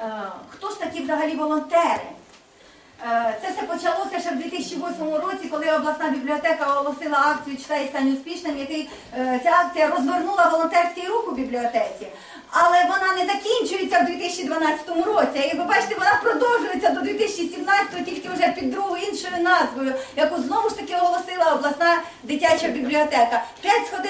Е, Хто ж такі взагалі волонтери? Е, Це все почалося ще в 2008 році, коли обласна бібліотека оголосила акцію Читай стань успішним, який е, ця акція розвернула волонтерський рух у бібліотеці. Але вона не закінчується в 2012 році. І ви бачите, вона продовжується до 2017, тільки вже під другою іншою назвою, яку знову ж таки оголосила обласна дитяча бібліотека. П'ять увімкни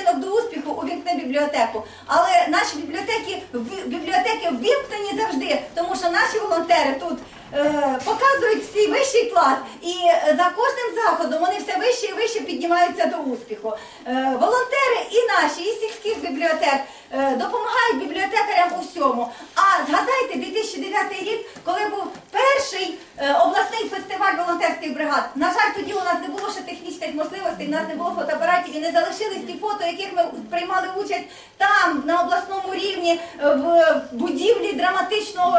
бібліотеку. Але наші бібліотеки бібліотеки ввімкнені завжди, тому що наші волонтери тут. е, Показують свій вищий клас, і е, за кожним заходом вони все вище і вище піднімаються до успіху. Е, Волонтери і наші, і сільських бібліотек е, допомагають бібліотекарям у всьому. А згадайте 2009 рік, коли був перший е, обласний фестиваль волонтерських бригад. На жаль, тоді у нас не було можливостей, у нас не було фотоапаратів і не залишились ті фото, яких ми приймали участь там, на обласному рівні, в будівлі драматичного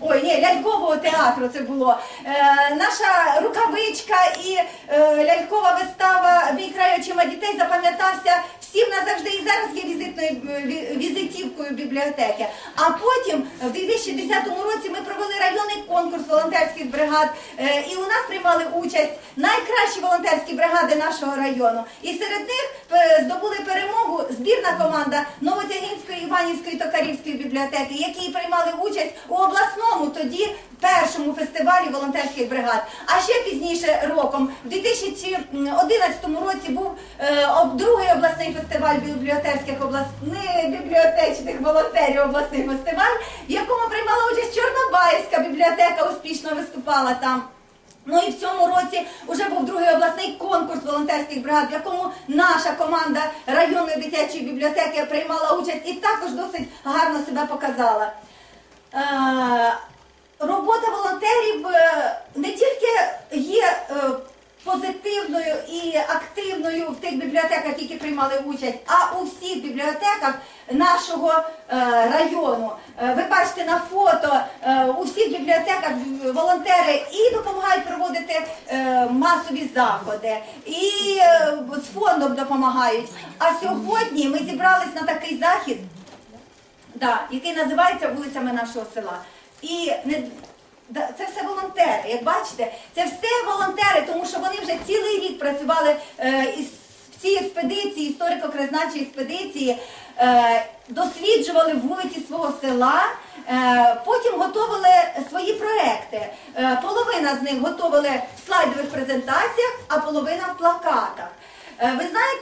ой, ні, лялькового театру. Це було Е, наша рукавичка і е, лялькова вистава Мій край очима дітей запам'ятався всім назавжди і зараз є візитною е, візитівкою бібліотеки. А потім в 2010 році ми провели районний конкурс волонтерських бригад, е, і у нас приймали участь найкращі волонтерські бригади нашого району. І серед них е, здобули перемогу збірна команда Новотягінської, Іванівської та Карівської бібліотеки, які приймали участь у обласному тоді першому фестивалі волонтерських бригад. А ще пізніше роком, в 2011 році, був е, другий обласний фестиваль бібліотерських обласних бібліотечних волонтерів обласний фестиваль, в якому приймала участь Чорнобаївська бібліотека, успішно виступала там. Ну і в цьому році вже був другий обласний конкурс волонтерських бригад, в якому наша команда районної дитячої бібліотеки приймала участь і також досить гарно себе показала. Е, робота волонтерів е, не тільки є е, позитивною і активною в тих бібліотеках, які приймали участь, а у всіх бібліотеках нашого е, району. Е, Ви бачите на фото е, у всіх бібліотеках волонтери і допомагають проводити масові заходи, і з фондом допомагають. А сьогодні ми зібрались на такий захід. Який називається вулицями нашого села. І це все волонтери. Як бачите, це все волонтери, тому що вони вже цілий рік працювали е, в цій експедиції, історико-краєзнавчій експедиції, е, досліджували вулиці свого села. е, Потім готували свої проекти. Половина з них готували в слайдових презентаціях, а половина в плакатах. Ви знаєте.